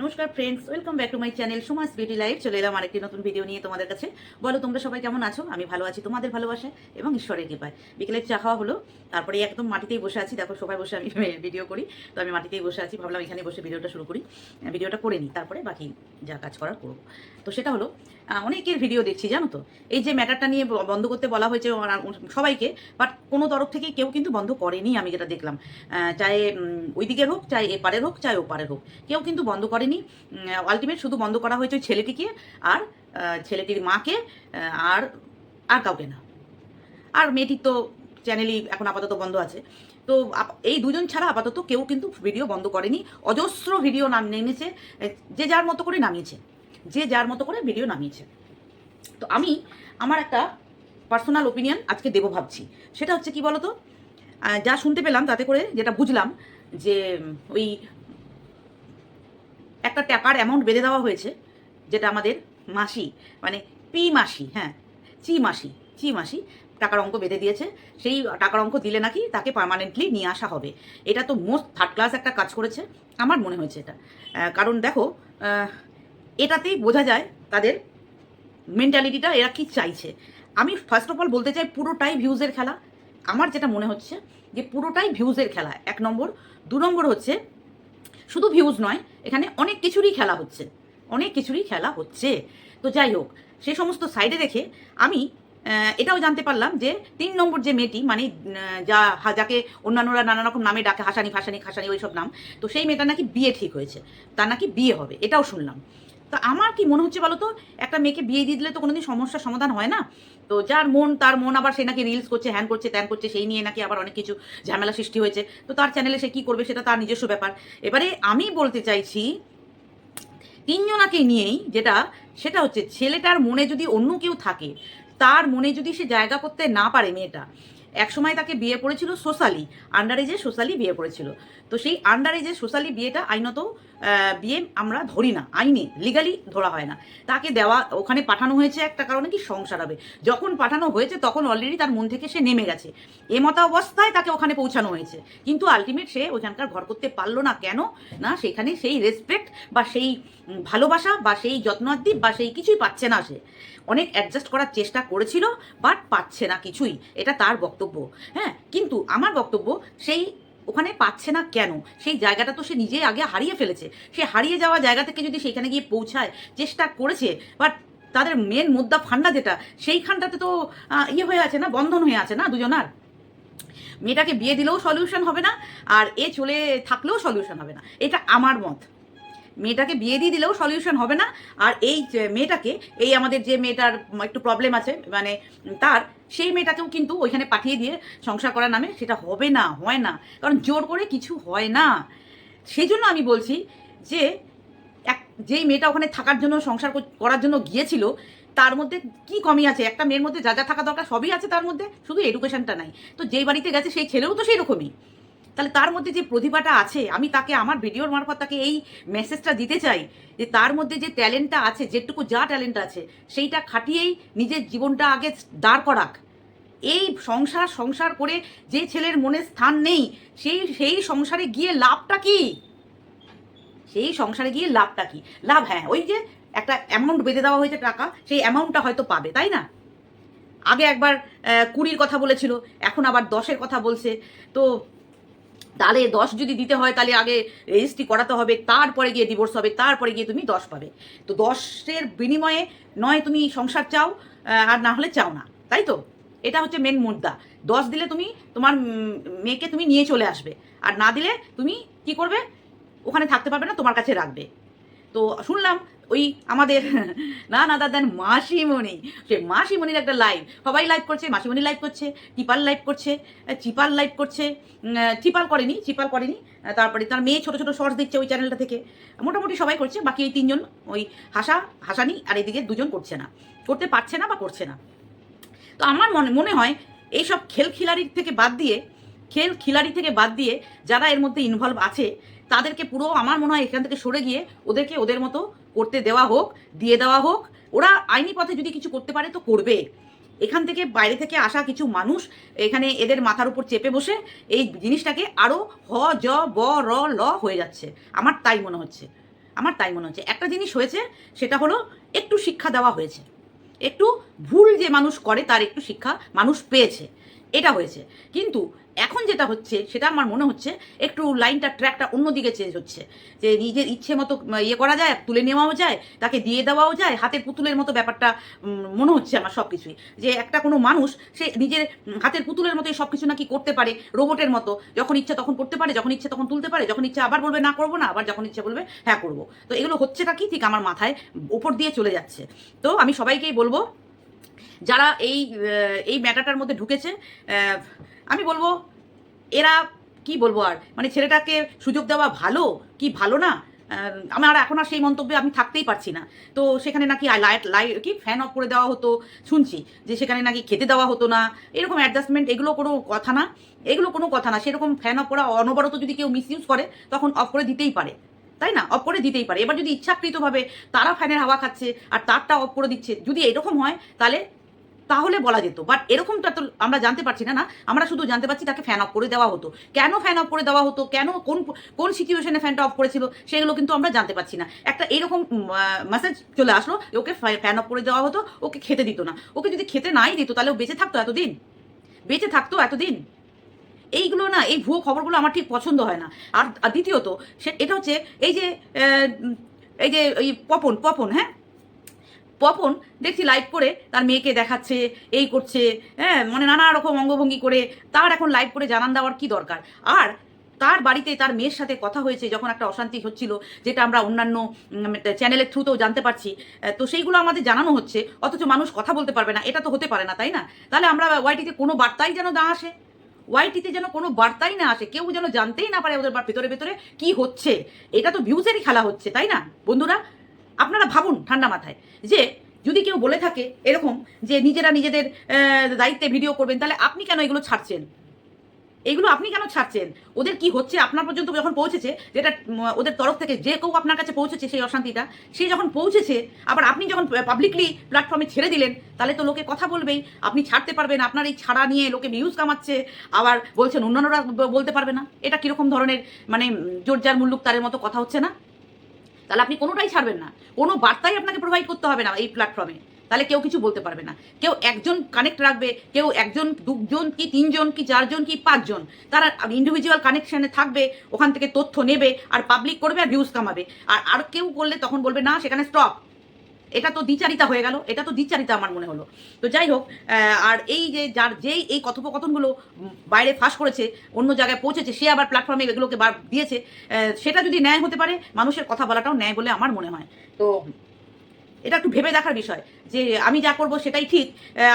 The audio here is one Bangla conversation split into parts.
নমস্কার friends welcome back to my channel Sumas beauty life চলে এলাম আরেকটি নতুন ভিডিও নিয়ে তোমাদের কাছে। বলো, তোমরা সবাই কেমন আছো? আমি ভালো আছি, তোমাদের ভালোবাসা এবং ঈশ্বরের কৃপায়। বিকেলের চা খাওয়া হলো, তারপরে একদম মাটিতেই বসে আছি। দেখো, সবাই বসে আমি ভিডিও করি, তো আমি মাটিতেই বসে আছি। ভাবলাম এখানে বসে ভিডিওটা শুরু করি ভিডিওটা করে নিই, তারপরে বাকি যা কাজ করার করব। তো সেটা হলো অনেকের ভিডিও দেখছি, জানো তো? এই যে ম্যাটারটা নিয়ে বন্ধ করতে বলা হয়েছে সবাইকে বাট কোনো তরফ থেকে কেউ কিন্তু বন্ধ করেনি, আমি যেটা দেখলাম। চাই ওই দিকের হোক চাই এপারের হোক চাই ওপারের হোক, কেউ কিন্তু বন্ধ করেনি। আলটিমেট শুধু বন্ধ করা হয়েছে ওই ছেলেটিকে আর ছেলেটির মাকে আর আর কাউকে না। আর মেয়েটির তো চ্যানেলই এখন আপাতত বন্ধ আছে। তো এই দুজন ছাড়া আপাতত কেউ কিন্তু ভিডিও বন্ধ করেনি। অজস্র ভিডিও নাম নেমেছে যে যার মতো করে নামিয়েছে। যে যার মতো করে ভিডিও নামিয়েছে। তো আমি আমার একটা পার্সোনাল ওপিনিয়ন আজকে দেবো ভাবছি। সেটা হচ্ছে কি বলতো? যা শুনতে পেলাম তাতে করে যেটা বুঝলাম যে ওই একটা টাকার অ্যামাউন্ট বেঁধে দেওয়া হয়েছে, যেটা আমাদের মাসি মানে পি মাসি হ্যাঁ চি মাসি চি মাসি টাকার অঙ্ক বেঁধে দিয়েছে, সেই টাকার অঙ্ক দিলে নাকি তাকে পার্মানেন্টলি নিয়ে আসা হবে। এটা তো মোস্ট থার্ড ক্লাস একটা কাজ করেছে, আমার মনে হয়েছে এটা। কারণ দেখো এটাতেই বোঝা যায় তাদের মেন্টালিটিটা এরা কি চাইছে। আমি ফার্স্ট অফ অল বলতে চাই পুরোটাই ভিউজের খেলা। আমার যেটা মনে হচ্ছে যে পুরোটাই ভিউজের খেলা। এক নম্বর। দু নম্বর হচ্ছে শুধু ভিউজ নয়, এখানে অনেক কিছুরই খেলা হচ্ছে। অনেক কিছুরই খেলা হচ্ছে। তো যাই হোক, সে সমস্ত সাইডে দেখে আমি এটাও জানতে পারলাম যে তিন নম্বর যে মেয়েটি মানে যা যাকে অন্যান্যরা নানা রকম নামে ডাকে, হাসানি ফাসানি, খাসানি ওইসব নাম, তো সেই মেয়েটার নাকি বিয়ে ঠিক হয়েছে। তার নাকি বিয়ে হবে, এটাও শুনলাম। তো আমার কি মনে হচ্ছে বলো তো একটা মেয়েকে বিয়ে দিয়ে দিলে তো কোনোদিন সমস্যার সমাধান হয় না। তো যার মন, তার মন আবার সে নাকি রিলস করছে, হ্যান করছে, ত্যান করছে, সেই নিয়ে নাকি আবার অনেক কিছু ঝামেলা সৃষ্টি হয়েছে। তো তার চ্যানেলে সে কি করবে সেটা তার নিজস্ব ব্যাপার। এবারে আমি বলতে চাইছি তিনজনাকে নিয়েই যেটা, সেটা হচ্ছে ছেলেটার মনে যদি অন্য কেউ থাকে, তার মনে যদি সে জায়গা করতে না পারে মেয়েটা একসময় তাকে বিয়ে করেছিল সোশ্যালি আন্ডার এজে সোশ্যালি বিয়ে করেছিল। তো সেই আন্ডার এজে সোশ্যালি বিয়েটা আইনত বিয়ে আমরা ধরি না, আইনে লিগালি ধরা হয় না। তাকে দেওয়া, ওখানে পাঠানো হয়েছে একটা কারণে কি সংসার হবে। যখন পাঠানো হয়েছে তখন অলরেডি তার মন থেকে সে নেমে গেছে। এমতা অবস্থায় তাকে ওখানে পৌঁছানো হয়েছে। কিন্তু আলটিমেট সে ওখানকার ঘর করতে পারল না। কেন? না, সেখানে সেই রেসপেক্ট বা সেই ভালোবাসা বা সেই যত্নার্থী বা সেই কিছুই পাচ্ছে না সে। অনেক অ্যাডজাস্ট করার চেষ্টা করেছিল বাট পাচ্ছে না কিছুই। এটা তার বক্তব্য। হ্যাঁ কিন্তু আমার বক্তব্য, সেই ওখানে পাচ্ছে না কেন? সেই জায়গাটা তো সে নিজেই আগে হারিয়ে ফেলেছে। সে হারিয়ে যাওয়া জায়গা থেকে যদি সেখানে গিয়ে পৌঁছায়, চেষ্টা করেছে বাট তাদের মেন মুদ্রা ফান্ডা যেটা, সেইখানটাতে তো ইয়ে হয়ে আছে না, বন্ধন হয়ে আছে না দুজনার? মেয়েটাকে বিয়ে দিলেও সলিউশন হবে না, আর এ চলে থাকলেও সলিউশন হবে না। এটা আমার মত। মেয়েটাকে বিয়ে দিয়ে দিলেও সলিউশন হবে না। আর এই মেয়েটাকে, এই আমাদের যে মেয়েটার একটু প্রবলেম আছে মানে তার, সেই মেয়েটাকেও কিন্তু ওইখানে পাঠিয়ে দিয়ে সংসার করার নামে সেটা হবে না, হয় না। কারণ জোর করে কিছু হয় না। সেই জন্য আমি বলছি যে, এক, যেই মেয়েটা ওখানে থাকার জন্য, সংসার করার জন্য গিয়েছিল, তার মধ্যে কি কমি আছে? একটা মেয়ের মধ্যে যা যা থাকা দরকার সবই আছে তার মধ্যে, শুধু এডুকেশনটা নাই। তো যেই বাড়িতে গেছে, সেই ছেলেও তো সেই রকমই। তাহলে তার মধ্যে যে প্রতিভাটা আছে, আমি তাকে, আমার ভিডিওর মারফত তাকে এই মেসেজটা দিতে চাই যে তার মধ্যে যে ট্যালেন্টটা আছে, যেটুকু যা ট্যালেন্ট আছে, সেইটা খাটিয়েই নিজের জীবনটা আগে দাঁড় করাক। এই সংসার সংসার করে যে ছেলের মনে স্থান নেই, সেই সেই সংসারে গিয়ে লাভটা কি? সেই সংসারে গিয়ে লাভটা কি? লাভ হ্যাঁ ওই যে একটা অ্যামাউন্ট বেঁধে দেওয়া হয়েছে টাকা, সেই অ্যামাউন্টটা হয়তো পাবে, তাই না? আগে একবার কুড়ির কথা বলেছিল, এখন আবার দশের কথা বলছে, তো তাহলে দশ যদি দিতে হয়, তাহলে আগে রেজিস্ট্রি করাতে হবে, তারপরে গিয়ে ডিভোর্স হবে, তারপরে গিয়ে তুমি দশ পাবে। তো দশের বিনিময়ে নয় তুমি সংসার চাও আর না হলে চাও না, তাই তো? এটা হচ্ছে মেন মুদ্রা। দশ দিলে তুমি তোমার মেয়েকে তুমি নিয়ে চলে আসবে, আর না দিলে তুমি কি করবে? ওখানে থাকতে পারবে না, তোমার কাছে রাখবে। তো শুনলাম ওই আমাদের, না না দাদান মাসিমণি। সে মাসিমণির একটা লাইভ সবাই লাইভ করছে, মাসিমণি লাইভ করছে, টিপাল লাইভ করছে চিপাল লাইভ করছে চিপাল করেনি চিপাল করেনি, তারপরে তার মেয়ে ছোট ছোট শর্টস দিচ্ছে ওই চ্যানেলটা থেকে। মোটামুটি সবাই করছে, বাকি এই তিনজন ওই হাসা, হাসানি আর এদিকে দুজন করছে না। করতে পারছে না বা করছে না। তো আমার মনে মনে হয় এইসব খেল খিলাড়ির থেকে বাদ দিয়ে, খেল খিলাড়ি থেকে বাদ দিয়ে যারা এর মধ্যে ইনভলভ আছে তাদেরকে পুরো আমার মনে হয় এখান থেকে সরে গিয়ে ওদেরকে ওদের মতো করতে দেওয়া হোক, দিয়ে দেওয়া হোক। ওরা আইনি পথে যদি কিছু করতে পারে তো করবে। এখান থেকে বাইরে থেকে আসা কিছু মানুষ এখানে এদের মাথার উপর চেপে বসে এই জিনিসটাকে আরও হ, জ, ব, র, ল হয়ে যাচ্ছে। আমার তাই মনে হচ্ছে। আমার তাই মনে হচ্ছে। একটা জিনিস হয়েছে, সেটা হলো একটু শিক্ষা দেওয়া হয়েছে। একটু ভুল যে মানুষ করে তার একটু শিক্ষা মানুষ পেয়েছে। এটা হয়েছে। কিন্তু এখন যেটা হচ্ছে, সেটা আমার মনে হচ্ছে একটু লাইনটা, ট্র্যাকটা অন্যদিকে চেঞ্জ হচ্ছে। যে নিজের ইচ্ছে মতো ইয়ে করা যায়, তুলে নেওয়াও যায়, তাকে দিয়ে দেওয়াও যায়, হাতের পুতুলের মতো ব্যাপারটা মনে হচ্ছে আমার সব কিছুই যে একটা কোনো মানুষ, সে নিজের হাতের পুতুলের মতোই সব কিছু নাকি করতে পারে, রোবটের মতো। যখন ইচ্ছা তখন করতে পারে, যখন ইচ্ছে তখন তুলতে পারে, যখন ইচ্ছা আবার বলবে, না, করব না, আবার যখন ইচ্ছে বলবে হ্যাঁ করব। তো এগুলো হচ্ছেটা কি? ঠিক আমার মাথায় ওপর দিয়ে চলে যাচ্ছে। তো আমি সবাইকেই বলব, যারা এই এই ম্যাটারটার মধ্যে ঢুকেছে আমি বলব, এরা কি বলব আর? মানে ছেলেটাকে সুযোগ দেওয়া ভালো কি ভালো না? আমার এখন আর সেই মন্তব্যে আমি থাকতেই পারছি না। তো সেখানে নাকি লাইট লাইট কি ফ্যান অফ করে দেওয়া হতো, শুনছি যে সেখানে নাকি খেতে দেওয়া হতো না। এরকম অ্যাডজাস্টমেন্ট এগুলো কোনো কথা না। এগুলো কোনো কথা না। সেরকম ফ্যান অফ করা অনবরত যদি কেউ মিস করে, তখন অফ করে দিতেই পারে। তাই না? অফ করে দিতেই পারে। এবার যদি ইচ্ছাকৃতভাবে তারা ফ্যানের হাওয়া খাচ্ছে আর তারটা অফ করে দিচ্ছে, যদি এরকম হয়, তাহলে তাহলে বলা যেত। বাট এরকমটা তো আমরা জানতে পারছি না না। আমরা শুধু জানতে পারছি তাকে ফ্যান অফ করে দেওয়া হতো। কেন ফ্যান অফ করে দেওয়া হতো? কেন কোন কোন সিচুয়েশনে ফ্যানটা অফ করেছিল? সেগুলো কিন্তু আমরা জানতে পারছি না। একটা এইরকম মেসেজ চলে আসলো ওকে ফ্যান অফ করে দেওয়া হতো, ওকে খেতে দিত না। ওকে যদি খেতে নাই দিত, তাহলে ও বেঁচে থাকতো এতদিন? বেঁচে থাকতো এতদিন? এইগুলো না, এই ভুয়ো খবরগুলো আমার ঠিক পছন্দ হয় না। আর দ্বিতীয়ত, সে, এটা হচ্ছে এই যে এই যে এই পপন পপন হ্যাঁ? পপন দেখছি লাইভ করে তার মেয়েকে দেখাচ্ছে, এই করছে হ্যাঁ মানে নানা রকম অঙ্গভঙ্গি করে তার এখন লাইভ করে জানান দেওয়ার কি দরকার? আর তার বাড়িতে তার মেয়ের সাথে কথা হয়েছে, যখন একটা অশান্তি হচ্ছিল, যেটা আমরা অন্যান্য চ্যানেলের থ্রুতেও জানতে পারছি তো সেইগুলো আমাদের জানানো হচ্ছে, অথচ মানুষ কথা বলতে পারবে না, এটা তো হতে পারে না, তাই না? তাহলে আমরা ওয়াইটিতে কোনো বার্তাই যেন না আসে? ওয়াইটিতে যেন কোনো বার্তাই না আসে, কেউ যেন জানতেই না পারে ওদের ভেতরে ভেতরে কি হচ্ছে? এটা তো ভিউজেরই খেলা হচ্ছে, তাই না? বন্ধুরা আপনারা ভাবুন ঠান্ডা মাথায় যে যদি কেউ বলে থাকে এরকম যে নিজেরা নিজেদের দায়িত্বে ভিডিও করবেন, তাহলে আপনি কেন এগুলো ছাড়ছেন? এগুলো আপনি কেন ছাড়ছেন? ওদের কি হচ্ছে? আপনার পর্যন্ত যখন পৌঁছেছে, যেটা ওদের তরফ থেকে যে কেউ আপনার কাছে পৌঁছেছে সেই অশান্তিটা, সে যখন পৌঁছেছে, আবার আপনি যখন পাবলিকলি প্ল্যাটফর্মে ছেড়ে দিলেন, তাহলে তো লোকে কথা বলবেই। আপনি ছাড়তে পারবেন, আপনার এই ছাড়া নিয়ে লোকে ভিউজ কামাচ্ছে, আবার বলছেন অন্যান্যরা বলতে পারবে না। এটা কীরকম ধরনের মানে জোরজার মুল্লুক তারের মতো কথা হচ্ছে না? তাহলে আপনি কোনোটাই ছাড়বেন না। কোনো বার্তাই আপনাকে প্রোভাইড করতে হবে না এই প্ল্যাটফর্মে তাহলে কেউ কিছু বলতে পারবে না। কেউ একজন কানেক্ট রাখবে, কেউ একজন, দুজন কি, তিনজন কি, চারজন কি, পাঁচজন। তারা ইন্ডিভিজুয়াল কানেকশানে থাকবে, ওখান থেকে তথ্য নেবে, আর পাবলিক করবে আর ভিউজ কামাবে। আর আর কেউ করলে তখন বলবে, না, সেখানে স্টপ এটা তো দ্বিচারিতা হয়ে গেল, এটা তো দ্বিচারিতা আমার মনে হলো। তো যাই হোক আর এই যে যার যেই এই কথোপকথনগুলো বাইরে ফাঁস করেছে, অন্য জায়গায় পৌঁছেছে, সে আবার প্ল্যাটফর্মে এগুলোকে দিয়েছে সেটা যদি ন্যায় হতে পারে, মানুষের কথা বলাটাও ন্যায় বলে আমার মনে হয়। তো এটা একটু ভেবে দেখার বিষয় যে আমি যা করব সেটাই ঠিক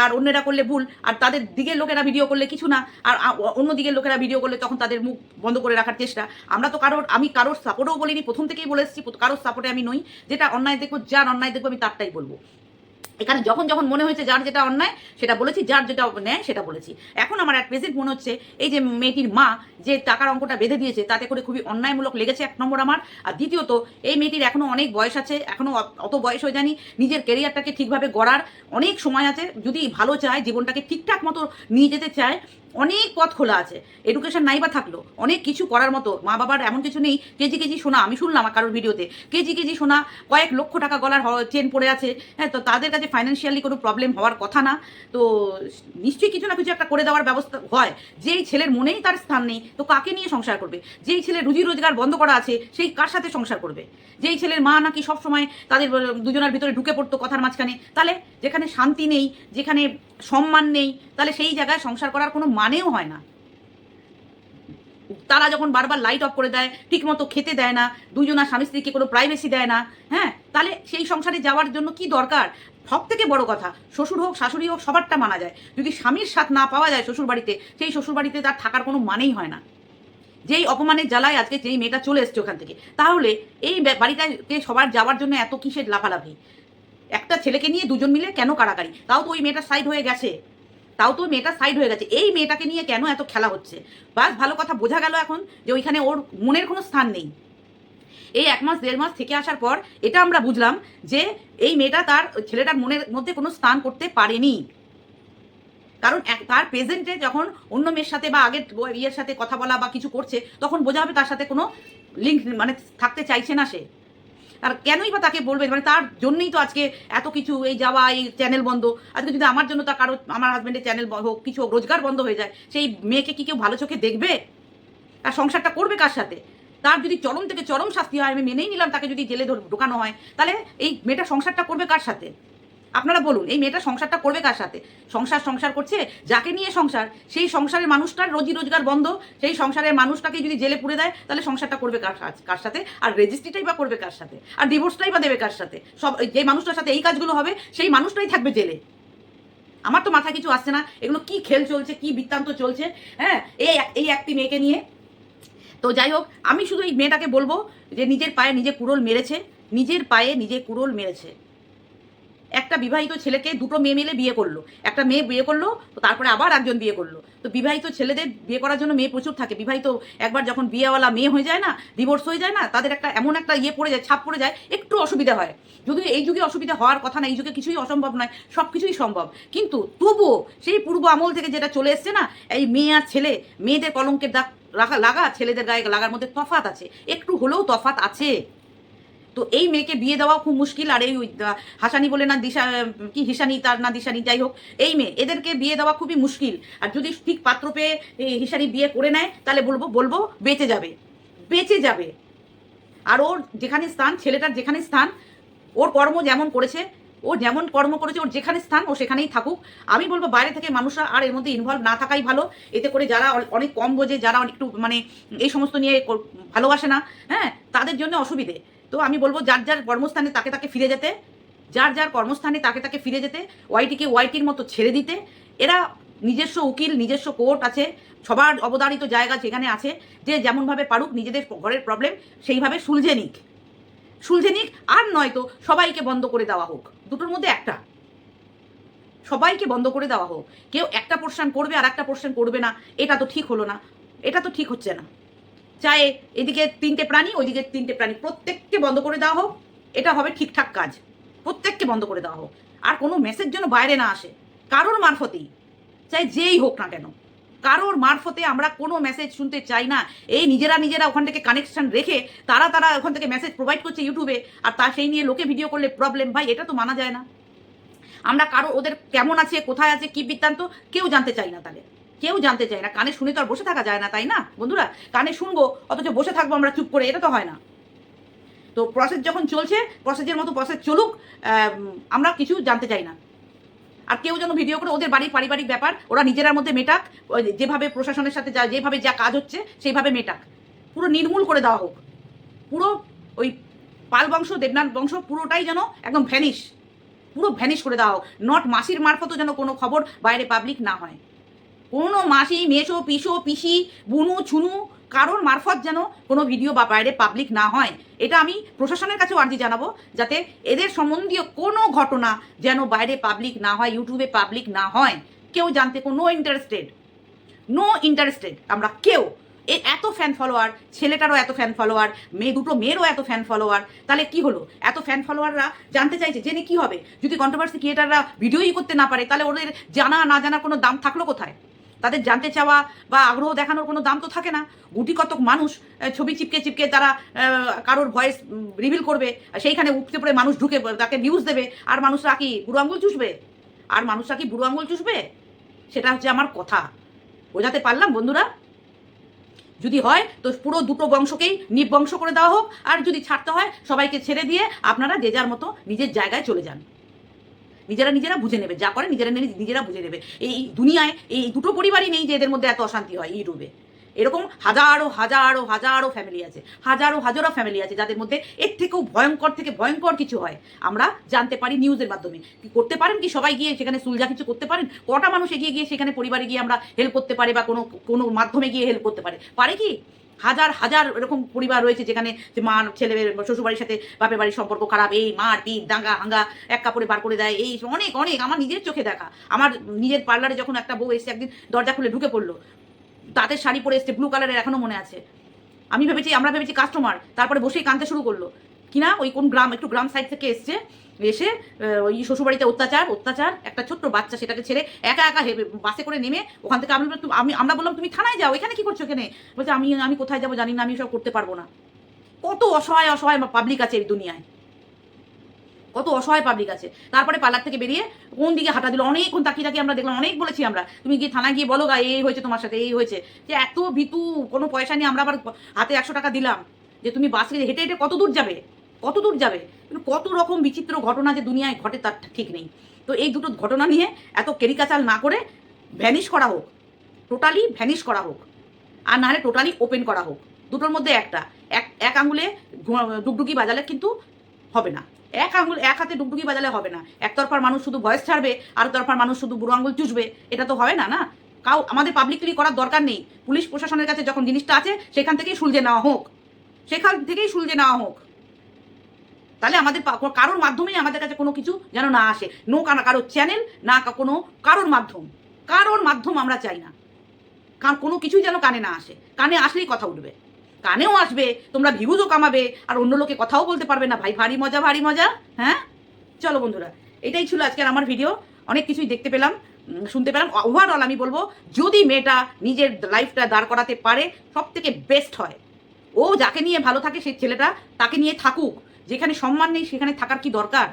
আর অন্যরা করলে ভুল, আর তাদের দিকের লোকেরা ভিডিও করলে কিছু না, আর অন্য দিকের লোকেরা ভিডিও করলে তখন তাদের মুখ বন্ধ করে রাখার চেষ্টা। আমরা তো কারোর, আমি কারোর সাপোর্টও বলিনি, প্রথম থেকেই বলে এসেছি, কারোর সাপোর্টে আমি নই। যেটা অন্যায় দেখব, যার অন্যায় দেখব, আমি তারটাই বলব। এখানে যখন যখন মনে হয়েছে যার যেটা অন্যায়, সেটা বলেছি, যার যেটা ন্যায়, সেটা বলেছি। এখন আমার অ্যাট প্রেজেন্ট মনে হচ্ছে, এই যে মেয়েটির মা যে টাকার অঙ্কটা বেঁধে দিয়েছে, তাতে করে খুবই অন্যায়মূলক লেগেছে এক নম্বর আমার। আর দ্বিতীয়ত, এই মেয়েটির এখনও অনেক বয়স আছে এখনও অত বয়স হয়ে জানি নিজের কেরিয়ারটাকে ঠিকভাবে গড়ার অনেক সময় আছে। যদি ভালো চায়, জীবনটাকে ঠিকঠাক মতো নিয়ে যেতে চায় অনেক পথ খোলা আছে। এডুকেশন নাই বা থাকল, অনেক কিছু করার মতো। মা বাবার এমন কিছু নেই, কেজি কেজি সোনা, আমি শুনলাম কারোর ভিডিওতে, কেজি কেজি সোনা, কয়েক লক্ষ টাকা গলার চেন পড়ে আছে। হ্যাঁ তো তাদের কাছে ফাইন্যান্সিয়ালি কোনো প্রবলেম হওয়ার কথা না। তো নিশ্চয়ই কিছু না কিছু একটা করে দেওয়ার ব্যবস্থা হয়। যেই ছেলের মনেই তার স্থান নেই, তো কাকে নিয়ে সংসার করবে? যেই ছেলের রুজি রোজগার বন্ধ করা আছে, সেই কার সাথে সংসার করবে? যেই ছেলের মা নাকি সবসময় তাদের দুজনের ভিতরে ঢুকে পড়তো কথার মাঝখানে, তাহলে যেখানে শান্তি নেই, যেখানে সম্মান নেই, তাহলে সেই জায়গায় সংসার করার কোনো মানেও হয় না। তারা যখন বারবার লাইট অফ করে দেয়, ঠিকমতো খেতে দেয় না দুজনা স্বামী স্ত্রীকে কোনো প্রাইভেসি দেয় না হ্যাঁ? তাহলে সেই সংসারে যাওয়ার জন্য কি দরকার? সব থেকে বড় কথা, শ্বশুর হোক, শাশুড়ি হোক, সবারটা মানা যায়। যদি স্বামীর সাথ না পাওয়া যায় শ্বশুর বাড়িতে সেই শ্বশুর বাড়িতে তার থাকার কোনো মানেই হয় না। যেই অপমানের জ্বালায় আজকে যেই মেয়েটা চলে এসছে ওখান থেকে, তাহলে এই বাড়িটাকে সবার যাওয়ার জন্য এত কিসের লাফালাফি? একটা ছেলেকে নিয়ে দুজন মিলে কেন কাড়াকাড়ি তাও তো ওই মেয়েটা সাইড হয়ে গেছে। তাও তো মেয়েটা সাইড হয়ে গেছে। এই মেয়েটাকে নিয়ে কেন এত খেলা হচ্ছে? বাস ভালো কথা বোঝা গেল এখন যে ওইখানে ওর মনের কোনো স্থান নেই। এই এক মাস, দেড় মাস থেকে আসার পর এটা আমরা বুঝলাম যে এই মেয়েটা তার ছেলেটার মনের মধ্যে কোনো স্থান করতে পারেনি। কারণ এক- তার প্রেজেন্টে যখন অন্য মেয়ের সাথে বা আগের ইয়ের সাথে কথা বলা বা কিছু করছে, তখন বোঝা হবে তার সাথে কোনো লিঙ্ক মানে থাকতে চাইছে না সে। আর কেনই বা তাকে বলবে? মানে তার জন্যই তো আজকে এত কিছু এই যাওয়া, এই চ্যানেল বন্ধ। আজকে যদি আমার জন্য তা কারও, আমার হাজব্যান্ডের চ্যানেল হোক, কিছু রোজগার বন্ধ হয়ে যায়, সেই মেয়েকে কি কেউ ভালো চোখে দেখবে? তার সংসারটা করবে কার সাথে? তার যদি চরম থেকে চরম শাস্তি হয়, আমি মেনেই নিলাম তাকে যদি জেলে ঢোকানো হয়, তাহলে এই মেয়েটা সংসারটা করবে কার সাথে? আপনারা বলুন, এই মেয়েটা সংসারটা করবে কার সাথে? সংসার সংসার করছে যাকে নিয়ে সংসার? সেই সংসারের মানুষটার রোজি রোজগার বন্ধ? সেই সংসারের মানুষটাকে যদি জেলে পুড়ে দেয়, তাহলে সংসারটা করবে কার কার সাথে? আর রেজিস্ট্রিটাই বা করবে কার সাথে? আর ডিভোর্সটাই বা দেবে কার সাথে? সব যে মানুষটার সাথে এই কাজগুলো হবে, সেই মানুষটাই থাকবে জেলে। আমার তো মাথায় কিছু আসছে না। এগুলো কি খেল চলছে, কি বৃত্তান্ত চলছে? হ্যাঁ এই এই একটি মেয়েকে নিয়ে। তো যাই হোক, আমি শুধু এই মেয়েটাকে বলব যে নিজের পায়ে নিজে কুড়োল মেরেছে, নিজের পায়ে নিজে কুড়োল মেরেছে। একটা বিবাহিত ছেলেকে দুটো মেয়ে মিলে বিয়ে করল। একটা মেয়ে বিয়ে করল, তারপরে আবার একজন বিয়ে করল। তো বিবাহিত ছেলেদের বিয়ে করার জন্য মেয়ে প্রচুর থাকে। বিবাহিত একবার যখন বিয়েওয়ালা মেয়ে হয়ে যায় না ডিভোর্স হয়ে যায় না, তাদের একটা এমন একটা ইয়ে পড়ে যায়, ছাপ পড়ে যায়, একটু অসুবিধা হয়। যদিও এই যুগে অসুবিধা হওয়ার কথা না, এই যুগে কিছুই অসম্ভব নয় সব কিছুই সম্ভব। কিন্তু তবুও সেই পূর্ব আমল থেকে যেটা চলে এসছে না, এই মেয়ে আর ছেলে, মেয়েদের কলঙ্কের দাগ লাগা, ছেলেদের গায়ে লাগার মধ্যে তফাত আছে। একটু হলেও তফাত আছে। তো এই মেয়েকে বিয়ে দেওয়া খুব মুশকিল, আর এই হাসানি বলে না দিশা কি হিসানি তার না দিশানি, যাই হোক, এই মেয়ে, এদেরকে বিয়ে দেওয়া খুবই মুশকিল। আর যদি ঠিক পাত্র পেয়ে হিসানি বিয়ে করে নেয়, তাহলে বলব বলব বেঁচে যাবে বেঁচে যাবে। আর ওর যেখানে স্থান, ছেলেটার যেখানে স্থান, ওর কর্ম যেমন করেছে, ও যেমন কর্ম করেছে, ওর যেখানে স্থান, ও সেখানেই থাকুক। আমি বলব, বাইরে থেকে মানুষরা আর এর মধ্যে ইনভলভ না থাকাই ভালো। এতে করে যারা অনেক কম বোঝে, যারা একটু মানে এই সমস্ত নিয়ে ভালোবাসে না হ্যাঁ তাদের জন্য অসুবিধে। তো আমি বলব যার যার কর্মস্থানে তাকে তাকে ফিরে যেতে, যার যার কর্মস্থানে তাকে তাকে ফিরে যেতে, ওয়াইটিকে ওয়াইটির মতো ছেড়ে দিতে। এরা নিজস্ব উকিল, নিজস্ব কোর্ট আছে, সবার অবদারিত জায়গা যেখানে আছে, যে যেমনভাবে পারুক নিজেদের ঘরের প্রবলেম সেইভাবে সুলঝে নিক। সুলঝে নিক, আর নয়তো সবাইকে বন্ধ করে দেওয়া হোক। দুটোর মধ্যে একটা। সবাইকে বন্ধ করে দেওয়া হোক। কেউ একটা পোর্শন করবে আর একটা পোর্শন করবে না। এটা তো ঠিক হলো না। এটা তো ঠিক হচ্ছে না। চাই এদিকে তিনটে প্রাণী, ওইদিকে তিনটে প্রাণী। প্রত্যেককে বন্ধ করে দেওয়া হোক, এটা হবে ঠিকঠাক কাজ। প্রত্যেককে বন্ধ করে দেওয়া হোক। আর কোনো মেসেজ যেন বাইরে না আসে। কারোর মারফতেই, চাই যেই হোক না কেন। কারোর মারফতে আমরা কোনো মেসেজ শুনতে চাই না। এই নিজেরা নিজেরা ওখান থেকে কানেকশন রেখে তারা তারা ওখান থেকে মেসেজ প্রোভাইড করছে ইউটিউবে আর তা সেই নিয়ে লোকে ভিডিও করলে প্রবলেম ভাই, এটা তো মানা যায় না। আমরা কারও, ওদের কেমন আছে, কোথায় আছে, কি বৃত্তান্ত, কেউ জানতে চাই না তাহলে কেউ জানতে চায় না। কানে শুনে তো আর বসে থাকা যায় না, তাই না? বন্ধুরা, কানে শুনব, অথচ বসে থাকব আমরা চুপ করে, এটা তো হয় না। তো প্রসেস যখন চলছে প্রসেসের মতো প্রসেস চলুক আমরা কিছু জানতে চাই না। আর কেউ যেন ভিডিও করে, ওদের বাড়ির পারিবারিক ব্যাপার, ওরা নিজেরার মধ্যে মেটাক যেভাবে প্রশাসনের সাথে যা যেভাবে যা কাজ হচ্ছে, সেইভাবে মেটাক। পুরো নির্মূল করে দেওয়া হোক। পুরো ওই পাল বংশ, দেবনাথ বংশ পুরোটাই যেন একদম ভ্যানিশ পুরো ভ্যানিশ করে দেওয়া হোক। নট মাসির মারফতও যেন কোনো খবর বাইরে পাবলিক না হয়। কোনো মাসি মেশো পিসো, পিসি, বুনু, ছুনু, কারোর মারফত যেন কোনো ভিডিও বা বাইরে পাবলিক না হয়। এটা আমি প্রশাসনের কাছেও আর্জি জানাব, যাতে এদের সম্বন্ধীয় কোনো ঘটনা যেন বাইরে পাবলিক না হয় ইউটিউবে পাবলিক না হয়। কেউ জানতে কোনো ইন্টারেস্টেড নো ইন্টারেস্টেড আমরা কেউ। এ এত ফ্যান ফলোয়ার ছেলেটারও এত ফ্যান ফলোয়ার মেয়ে দুটো মেয়েরও এত ফ্যান ফলোয়ার তাহলে কি হলো? এত ফ্যান ফলোয়াররা জানতে চাইছে জেনে কি হবে? যদি কন্ট্রোভার্সি ক্রিয়েটাররা ভিডিওই করতে না পারে, তাহলে ওদের জানা না জানার কোনো দাম থাকল কোথায়? তাদের জানতে চাওয়া বা আগ্রহ দেখানোর কোনো দাম তো থাকে না। গুটি কতক মানুষ ছবি চিপকে চিপকে তারা কারোর ভয়েস রিভিল করবে, সেইখানে উঠতে পড়ে মানুষ ঢুকে, তাকে নিউজ দেবে, আর মানুষরা কি বুড়ো আঙুল চুষবে? আর মানুষরা কি বুড়ো আঙুল চুষবে? সেটা হচ্ছে আমার কথা। বোঝাতে পারলাম বন্ধুরা? যদি হয়, তো পুরো দুটো বংশকেই নিবংশ করে দেওয়া হোক, আর যদি ছাড়তে হয়, সবাইকে ছেড়ে দিয়ে আপনারা যে যার মতো নিজের জায়গায় চলে যান। নিজেরা নিজেরা বুঝে নেবে, যা করে নিজেরা নিজেরা বুঝে নেবে। এই দুনিয়ায় এই দুটো পরিবারই নেই যে এদের মধ্যে এত অশান্তি হয় ইউটিউবে এরকম হাজারো হাজারো হাজারো ফ্যামিলি আছে, হাজারো হাজারো ফ্যামিলি আছে যাদের মধ্যে এর থেকেও ভয়ঙ্কর থেকে ভয়ঙ্কর কিছু হয়। আমরা জানতে পারি নিউজের মাধ্যমে। কি করতে পারেন কি? সবাই গিয়ে সেখানে সুলজা কিছু করতে পারেন? কটা মানুষ এগিয়ে গিয়ে সেখানে পরিবারে গিয়ে আমরা হেল্প করতে পারে বা কোনো কোনো মাধ্যমে গিয়ে হেল্প করতে পারে? পারে কি? হাজার হাজার এরকম পরিবার রয়েছে যেখানে যে মা, ছেলে, শ্বশুরবাড়ির সাথে বাপের বাড়ির সম্পর্ক খারাপ, এই মার পিট দাঙ্গা, হাঙ্গা, এক কাপড়ে বার করে দেয়, এই অনেক অনেক, আমার নিজের চোখে দেখা। আমার নিজের পার্লারে যখন একটা বউ এসে একদিন দরজা খুলে ঢুকে পড়ল তাদের শাড়ি পরে এসছে ব্লু কালারের এখনও মনে আছে। আমি ভেবেছি, আমরা ভেবেছি কাস্টমার তারপরে বসেই কাঁদতে শুরু করল। কিনা ওই কোন গ্রাম, একটু গ্রাম সাইড থেকে এসছে, এসে ওই শ্বশুরবাড়িতে অত্যাচার অত্যাচার, একটা ছোট্ট বাচ্চা সেটাকে ছেড়ে একা একা হেবে বাসে করে নেমে ওখান থেকে আমি আমি, আমরা বললাম, তুমি থানায় যাও, এখানে কি করছ এখানে? বলছে, আমি আমি কোথায় যাব জানি না, আমি সব করতে পারব না। কত অসহায় অসহায় পাবলিক আছে এই দুনিয়ায়। কত অসহায় পাবলিক আছে। তারপরে পার্লার থেকে বেরিয়ে কোন দিকে হাঁটা দিল, অনেকক্ষণ তাকিয়ে তাকিয়ে আমরা দেখলাম, অনেক বলেছি আমরা, তুমি গিয়ে থানায় গিয়ে বলো গা, এই হয়েছে তোমার সাথে, এই হয়েছে। যে এত ভীতু, কোনো পয়সা নিয়ে আমরা আবার হাতে একশো টাকা দিলাম, যে তুমি বাসে হেঁটে হেঁটে কত দূর যাবে? কত দূর যাবে? কত রকম বিচিত্র ঘটনা যে দুনিয়ায় ঘটে তার ঠিক নেই। তো এই দুটো ঘটনা নিয়ে এত কেরিকাচাল না করে ভ্যানিশ করা হোক টোটালি ভ্যানিশ করা হোক, আর নাহলে টোটালি ওপেন করা হোক। দুটোর মধ্যে একটা। এক এক আঙুলে ডুগডুগি বাজালে কিন্তু হবে না। এক আঙুল, এক হাতে ডুগডুগি বাজালে হবে না। একতরফার মানুষ শুধু ভয়েস ছাড়বে আর তরফার মানুষ শুধু বুড়ো আঙুল চুষবে। এটা তো হয় না না? কাউ, আমাদের পাবলিকলি করার দরকার নেই। পুলিশ প্রশাসনের কাছে যখন জিনিসটা আছে, সেখান থেকেই সুলঝে নেওয়া হোক। সেখান থেকেই সুলঝে নেওয়া হোক। তাহলে আমাদের কারোর মাধ্যমেই আমাদের কাছে কোনো কিছু যেন না আসে। নো কারোর চ্যানেল না কোনো কারোর মাধ্যম। কারোর মাধ্যম আমরা চাই না। কারণ কোনো কিছুই যেন কানে না আসে। কানে আসলেই কথা উঠবে। কানেও আসবে, তোমরা ভিউজও কামাবে, আর অন্য লোকে কথাও বলতে পারবে না। ভাই, ভারী মজা ভারী মজা হ্যাঁ? চলো বন্ধুরা, এটাই ছিল আজকের আমার ভিডিও অনেক কিছুই দেখতে পেলাম শুনতে পেলাম। ওভারঅল আমি বলব, যদি মেয়েটা নিজের লাইফটা দাঁড় করাতে পারে সব থেকে বেস্ট হয়। ও যাকে নিয়ে ভালো থাকে সেই ছেলেটা, তাকে নিয়ে থাকুক। যেখানে সম্মান নেই, সেখানে থাকার কি দরকার?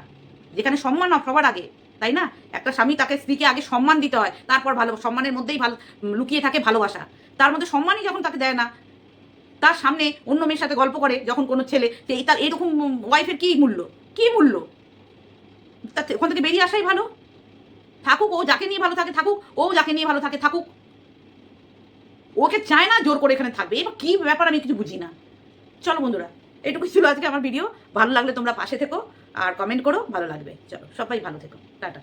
যেখানে সম্মান সবার আগে, তাই না? একটা স্বামী তাকে স্ত্রীকে আগে সম্মান দিতে হয়, তারপর ভালো, সম্মানের মধ্যেই ভালো লুকিয়ে থাকে ভালোবাসা। তার মধ্যে সম্মানই যখন তাকে দেয় না, তার সামনে অন্য মেয়ের সাথে গল্প করে, যখন কোনো ছেলে, যে তার এরকম ওয়াইফের কী মূল্য? কি মূল্য? তার ওখান থেকে বেরিয়ে আসাই ভালো। থাকুক, ও যাকে নিয়ে ভালো থাকে, থাকুক, ও যাকে নিয়ে ভালো থাকে, থাকুক। ওকে চায় না জোর করে এখানে থাকবে। এবার কী ব্যাপার আমি কিছু বুঝি না। চলো বন্ধুরা এটুকু ছিল আজকে আমার ভিডিও। ভালো লাগলে তোমরা পাশে থেকো আর কমেন্ট করো, ভালো লাগবে। চলো, সবাই ভালো থেকো। টাটা।